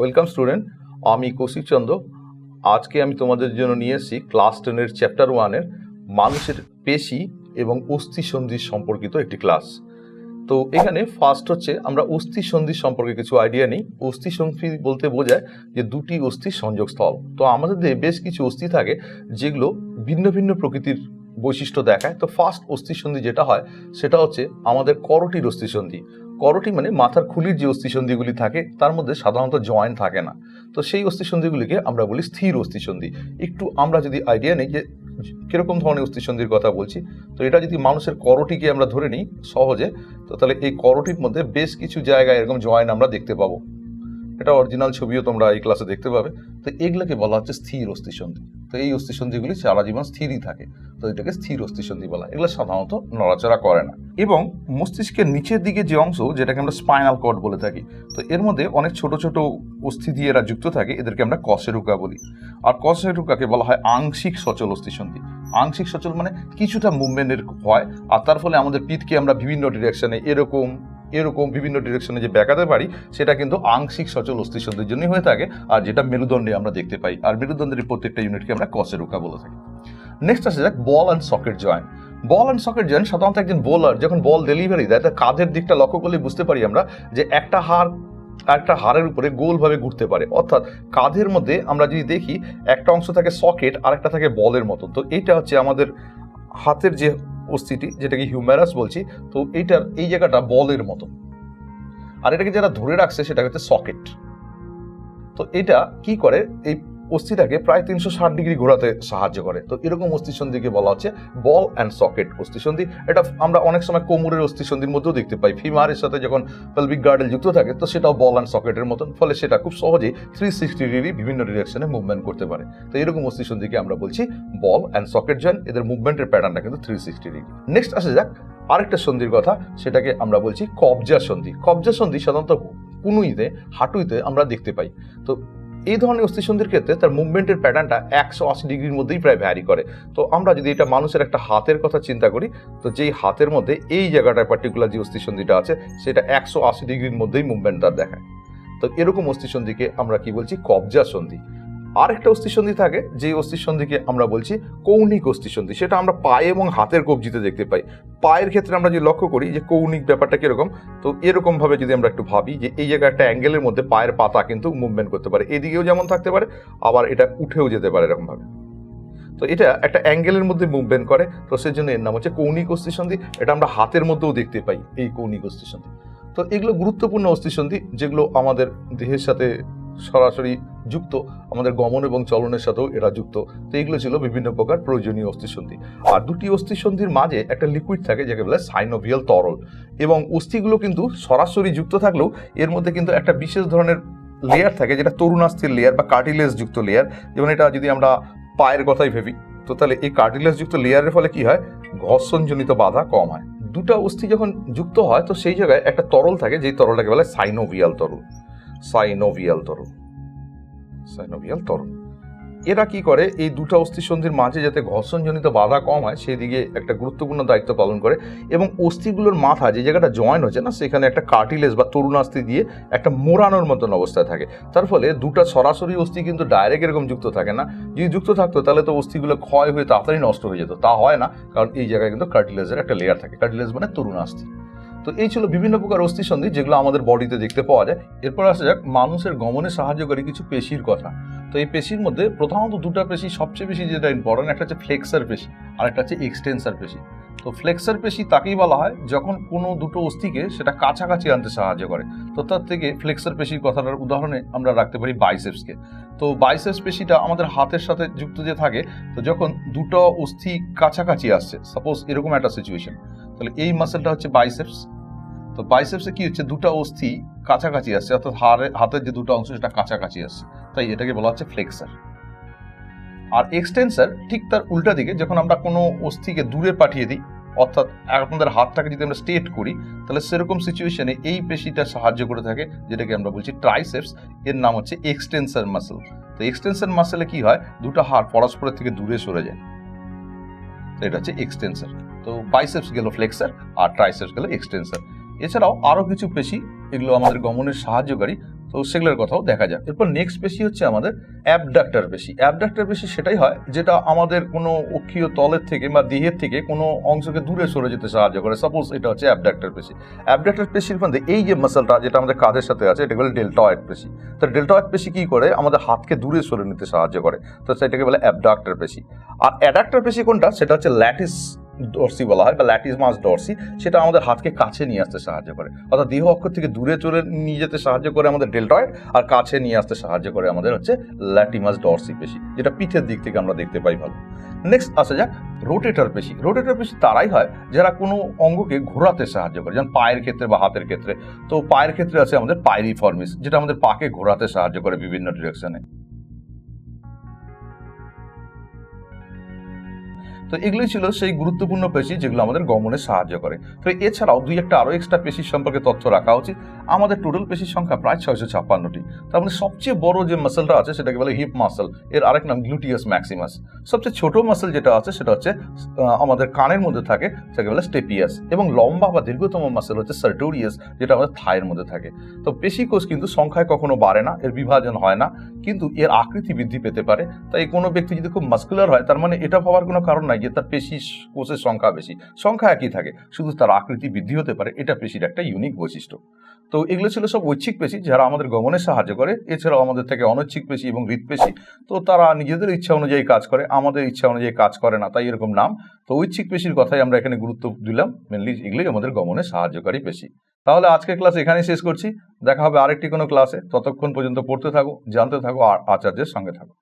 Welcome student, আমি কৌশিক চন্দ্র। আজকে আমি তোমাদের জন্য নিয়ে এসেছি ক্লাস টেনের চ্যাপ্টার ওয়ানের মানুষের পেশি এবং অস্থি সন্ধি সম্পর্কিত একটি ক্লাস। তো এখানে ফার্স্ট হচ্ছে আমরা অস্থি সন্ধি সম্পর্কে কিছু আইডিয়া নেই। অস্থি সন্ধি বলতে বোঝায় যে দুটি অস্থির সংযোগস্থল তো আমাদের বেশ কিছু অস্থি থাকে যেগুলো ভিন্ন ভিন্ন প্রকৃতির বৈশিষ্ট্য দেখায়। তো ফার্স্ট অস্থি সন্ধি যেটা হয়, সেটা হচ্ছে আমাদের করটির অস্থি সন্ধি করটি মানে মাথার খুলির যে অস্থিসন্ধিগুলি থাকে, তার মধ্যে সাধারণত জয়েন্ট থাকে না। তো সেই অস্থিসন্ধিগুলিকে আমরা বলি স্থির অস্থিসন্ধি। একটু আমরা যদি আইডিয়া নেই যে কীরকম ধরনের অস্থিসন্ধির কথা বলছি, তো এটা যদি মানুষের করটিকে আমরা ধরে নিই সহজে, তো তাহলে এই করটির মধ্যে বেশ কিছু জায়গায় এরকম জয়েন্ট আমরা দেখতে পাবো। এটা অরিজিনাল ছবিও তোমরা এই ক্লাসে দেখতে পাবে। তো এগুলোকে বলা হচ্ছে স্থির অস্থিসন্ধি। তো এই অস্থিসন্ধিগুলি সারা জীবন স্থিরই থাকে। তো এটাকে স্থির অস্থিসন্ধি বলা এগুলো সাধারণত নড়াচড়া করে না। এবং মস্তিষ্কের নিচের দিকে যে অংশ, যেটাকে আমরা স্পাইনাল কর্ড বলে থাকি, তো এর মধ্যে অনেক ছোট ছোট অস্থি দিয়ে এরা যুক্ত থাকে, এদেরকে আমরা কশেরুকা বলি। আর কশেরুকাকে বলা হয় আংশিক সচল অস্থিসন্ধি। আংশিক সচল মানে কিছুটা মুভমেন্টের হয়, আর তার ফলে আমাদের পিঠকে আমরা বিভিন্ন ডিরেকশনে এরকম এরকম বিভিন্ন ডিরেকশনে যে বেঁকাতে পারি, সেটা কিন্তু আংশিক সচল অস্থিসন্ধির জন্যই হয়ে থাকে, আর যেটা মেরুদণ্ডে আমরা দেখতে পাই, আর মেরুদণ্ডের প্রত্যেকটা ইউনিটকে আমরা কশেরুকা বলে থাকি। নেক্সট আসে যাক ball and socket joint ball and socket joint সাধারণত একজন বোলার যখন বল ডেলিভারি দেয়, তার কাঁধের দিকটা লক্ষ্য করলে বুঝতে পারি আমরা যে একটা হার একটা হাড়ের উপরে গোলভাবে ঘুরতে পারে। অর্থাৎ কাঁধের মধ্যে আমরা যদি দেখি, একটা অংশ থাকে সকেট আর একটা থাকে বলের মতো তো এটা হচ্ছে আমাদের হাতের যে অস্থিটি যেটাকে হিউম্যারাস বলছি, তো এইটার, এই জায়গাটা বলের মতো। আর এটাকে যারা ধরে রাখছে, সেটা হচ্ছে সকেট তো এটা কি করে? এই অস্থিটাকে প্রায় তিনশো ষাট ডিগ্রি ঘোরাতে সাহায্য করে। তো এরকম অস্থিসন্ধিকে বলা হচ্ছে বল অ্যান্ড সকেট অস্থিসন্ধি। এটা আমরা অনেক সময় কোমরের অস্থিসন্ধির মধ্যেও দেখতে পাই। ফিমারের সাথে যখন পেলভিক গার্ডেল যুক্ত থাকে, তো সেটাও বল অ্যান্ড সকেটের মতন। ফলে সেটা খুব সহজেই থ্রি সিক্সটি ডিগ্রি বিভিন্ন ডিরেকশনে মুভমেন্ট করতে পারে। তো এরকম অস্থিসন্ধিকে আমরা বলছি বল অ্যান্ড সকেট জয়েন্ট এদের মুভমেন্টের প্যাটার্নটা কিন্তু থ্রি সিক্সটি ডিগ্রি নেক্সট আসে যাক, আরেকটা সন্ধির কথা। সেটাকে আমরা বলছি কবজা সন্ধি। কবজা সন্ধি সাধারণত কুনুইতে হাঁটুইতে আমরা দেখতে পাই। তো এই ধরনের অস্থিসন্ধির ক্ষেত্রে তার মুভমেন্টের প্যাটার্নটা একশো আশি ডিগ্রির মধ্যেই প্রায় ভ্যারি করে। তো আমরা যদি এটা মানুষের একটা হাতের কথা চিন্তা করি, তো যেই হাতের মধ্যে এই জায়গাটায় পার্টিকুলার যে অস্থিসন্ধিটা আছে, সেটা একশো আশি ডিগ্রির মধ্যেই মুভমেন্ট তার দেখায়। তো এরকম অস্থিসন্ধিকে আমরা কি বলছি? কবজা সন্ধি। আরেকটা অস্থিসন্ধি থাকে যে অস্থিসন্ধিকে আমরা বলছি কৌণিক অস্থিসন্ধি। সেটা আমরা পায়ে এবং হাতের কবজিতে দেখতে পাই। পায়ের ক্ষেত্রে আমরা যদি লক্ষ্য করি যে কৌণিক ব্যাপারটা কীরকম, তো এরকমভাবে যদি আমরা একটু ভাবি যে এই জায়গায় একটা অ্যাঙ্গেলের মধ্যে পায়ের পাতা কিন্তু মুভমেন্ট করতে পারে। এদিকেও যেমন থাকতে পারে, আবার এটা উঠেও যেতে পারে এরকম ভাবে তো এটা একটা অ্যাঙ্গেলের মধ্যে মুভমেন্ট করে, তো সেই জন্য এর নাম হচ্ছে কৌণিক অস্থিসন্ধি। এটা আমরা হাতের মধ্যেও দেখতে পাই এই কৌণিক অস্থিসন্ধি। তো এগুলো গুরুত্বপূর্ণ অস্থিসন্ধি, যেগুলো আমাদের দেহের সাথে সরাসরি যুক্ত, আমাদের গমন এবং চলনের সাথেও এরা যুক্ত। তো এগুলো ছিল বিভিন্ন প্রকার প্রয়োজনীয় অস্থিসন্ধি। আর দুটি অস্থিসন্ধির মাঝে একটা লিকুইড থাকে যাকে বলে সাইনোভিয়াল তরল। এবং অস্থিগুলো কিন্তু সরাসরি যুক্ত থাকলেও এর মধ্যে কিন্তু একটা বিশেষ ধরনের লেয়ার থাকে যেটা তরুণাস্থির লেয়ার বা কার্টিলেজ যুক্ত লেয়ার যেমন এটা যদি আমরা পায়ের কথাই ভেবি, তো তাহলে এই কার্টিলেজ যুক্ত লেয়ারের ফলে কি হয়? ঘর্ষণজনিত বাধা কম হয়। দুটো অস্থি যখন যুক্ত হয়, তো সেই জায়গায় একটা তরল থাকে যেই তরলটাকে বলে সাইনোভিয়াল তরল। সাইনোভিয়াল তরল। সাইনোভিয়াল তরল? এরা কি করে? এই দুটো অস্থিসন্ধির মাঝে যাতে ঘর্ষণজনিত বাধা কম হয় সেই দিকে একটা গুরুত্বপূর্ণ দায়িত্ব পালন করে। এবং অস্থিগুলোর মাথা যে জায়গাটা জয়েন হচ্ছে না, সেখানে একটা কার্টিলেজ বা তরুণাস্থি দিয়ে একটা মোড়ানোর মতন অবস্থায় থাকে। তার ফলে দুটো সরাসরি অস্থি কিন্তু ডাইরেক্ট এরকম যুক্ত থাকে না। যদি যুক্ত থাকতো, তাহলে তো অস্থিগুলো ক্ষয় হয়ে তাড়াতাড়ি নষ্ট হয়ে যেত। তা হয় না, কারণ এই জায়গায় কিন্তু কার্টিলেজের একটা লেয়ার থাকে। কার্টিলেজ মানে তরুণাস্থি। তো এই ছিল বিভিন্ন প্রকার অস্থিসন্ধি যেগুলো আমাদের বডিতে দেখতে পাওয়া যায়। এরপর আসা যাক, মানুষের গমনে সাহায্যকারী কিছু পেশির কথা। তো এই পেশির মধ্যে প্রথমত দুটো পেশি সবচেয়ে বেশি যেটা ইম্পর্টেন্ট একটা হচ্ছে ফ্লেক্সার পেশি, আর একটা হচ্ছে এক্সটেন্সার পেশি। তো ফ্লেক্সার পেশি তাকেই বলা হয় যখন কোনো দুটো অস্থিকে সেটা কাছাকাছি আনতে সাহায্য করে। তো তার থেকে ফ্লেক্সার পেশির কথাটার উদাহরণে আমরা রাখতে পারি বাইসেপসকে। তো বাইসেপস পেশিটা আমাদের হাতের সাথে যুক্ত যে থাকে, তো যখন দুটো অস্থি কাছাকাছি আসছে সাপোজ এরকম একটা সিচুয়েশন তাহলে এই মাসেলটা হচ্ছে বাইসেপস তো বাইসেপসে কি হচ্ছে? দুটো অস্থি কাছাকাছি আসছে, অর্থাৎ হাড়ে, হাতের যে দুটো অংশ সেটা কাছাকাছি আসছে। তাই এটাকে বলা হচ্ছে ফ্লেক্সার আর এক্সটেন্সার ঠিক তার উল্টা দিকে, যখন আমরা কোনো অস্থিকে দূরে পাঠিয়ে দিই, অর্থাৎ আপনাদের হাতটাকে যদি আমরা স্ট্রেট করি, তাহলে সেরকম সিচুয়েশনে এই পেশিটা সাহায্য করে থাকে, যেটাকে আমরা বলছি ট্রাইসেপস এর নাম হচ্ছে এক্সটেন্সার মাসেল তো এক্সটেন্সার মাসেলে কি হয়? দুটো হাড় পরস্পরের থেকে দূরে সরে যায়। এটা হচ্ছে এক্সটেন্সার তো বাইসেপস গেল ফ্লেক্সার আর ট্রাইসেপস গেল এক্সটেন্সার এছাড়াও আরও কিছু পেশি, এগুলো আমাদের গমনের সাহায্যকারী। তো সেগুলোর কথাও দেখা যায় এরপর নেক্সট পেশি হচ্ছে আমাদের অ্যাবডাক্টার পেশি অ্যাবডাক্টার পেশি সেটাই হয় যেটা আমাদের কোনো অক্ষীয় তলের থেকে বা দেহের থেকে কোনো অংশকে দূরে সরে যেতে সাহায্য করে। সাপোজ এটা হচ্ছে অ্যাবডাক্টার পেশি। অ্যাবডাক্টার পেশির মধ্যে এই যে মাসলটা যেটা আমাদের কাঁধের সাথে আছে, এটা বলে ডেল্টয়েড পেশি। তো ডেল্টয়েড পেশি কী করে? আমাদের হাতকে দূরে সরে নিতে সাহায্য করে। তো সেটাকে বলে অ্যাবডাক্টার পেশি। আর অ্যাডাক্টার পেশি কোনটা? সেটা হচ্ছে ল্যাটিস ডরসি বলা হয়, বা ল্যাটিস মাস ডরসি, সেটা আমাদের হাতকে কাছে নিয়ে আসতে সাহায্য করে। অর্থাৎ দেহ অক্ষর থেকে দূরে চলে নিয়ে যেতে সাহায্য করে আমাদের ডেল্টয়েড, আর কাছে নিয়ে আসতে সাহায্য করে আমাদের হচ্ছে ল্যাটিমাস ডরসি পেশি, যেটা পিঠের দিক থেকে আমরা দেখতে পাই ভালো। নেক্সট আসা যাক রোটেটর পেশি। রোটেটর পেশি তারাই হয় যারা কোনো অঙ্গকে ঘোরাতে সাহায্য করে, যেমন পায়ের ক্ষেত্রে বা হাতের ক্ষেত্রে। তো পায়ের ক্ষেত্রে আছে আমাদের পাইরিফর্মিস, যেটা আমাদের পাকে ঘোরাতে সাহায্য করে বিভিন্ন ডিরেকশনে তো এগুলোই ছিল সেই গুরুত্বপূর্ণ পেশি যেগুলো আমাদের গমনে সাহায্য করে। তো এছাড়াও দুই একটা আরও এক্সট্রা পেশির সম্পর্কে তথ্য রাখা উচিত। আমাদের টোটাল পেশির সংখ্যা প্রায় ছয়শো ছাপ্পান্নটি। তার মধ্যে সবচেয়ে বড় যে মাসেলটা আছে সেটাকে বলে হিপ মাসেল এর আরেক নাম গ্লুটিয়াস ম্যাক্সিমাস সবচেয়ে ছোট মাসেল যেটা আছে সেটা হচ্ছে আমাদের কানের মধ্যে থাকে, সেটাকে বলে স্টেপিয়াস এবং লম্বা বা দীর্ঘতম মাসেল হচ্ছে সার্টোরিয়াস যেটা আমাদের থায়ের মধ্যে থাকে। তো পেশি কোষ কিন্তু সংখ্যায় কখনো বাড়ে না, এর বিভাজন হয় না, কিন্তু এর আকৃতি বৃদ্ধি পেতে পারে। তাই কোনো ব্যক্তি যদি খুব মাস্কুলার হয়, তার মানে এটা ভাবার কোনো কারণ নাই। যে তার পেশি কোষের সংখ্যা বেশি। সংখ্যা একই থাকে, শুধু তার আকৃতি বৃদ্ধি হতে পারে, এটা পেশির একটা ইউনিক বৈশিষ্ট্য। তো এগুলো ছিল সব ঐচ্ছিক পেশি, যারা আমাদের গমনে সাহায্য করে, এছাড়াও আমাদের থেকে অনৈচ্ছিক পেশি এবং হৃৎপেশি তো তারা নিজেদের ইচ্ছা অনুযায়ী কাজ করে, আমাদের ইচ্ছা অনুযায়ী কাজ করে না, তাই এরকম নাম। তো ঐচ্ছিক পেশির কথাই আমরা এখানে গুরুত্ব দিলাম মেনলি এগুলোই আমাদের গমনে সাহায্যকারী পেশি। তাহলে আজকের ক্লাস এখানেই শেষ করছি, দেখা হবে আরেকটি কোনো ক্লাসে ততক্ষণ পর্যন্ত পড়তে থাকো, জানতে থাকো, আর আচার্যের সঙ্গে থাকো।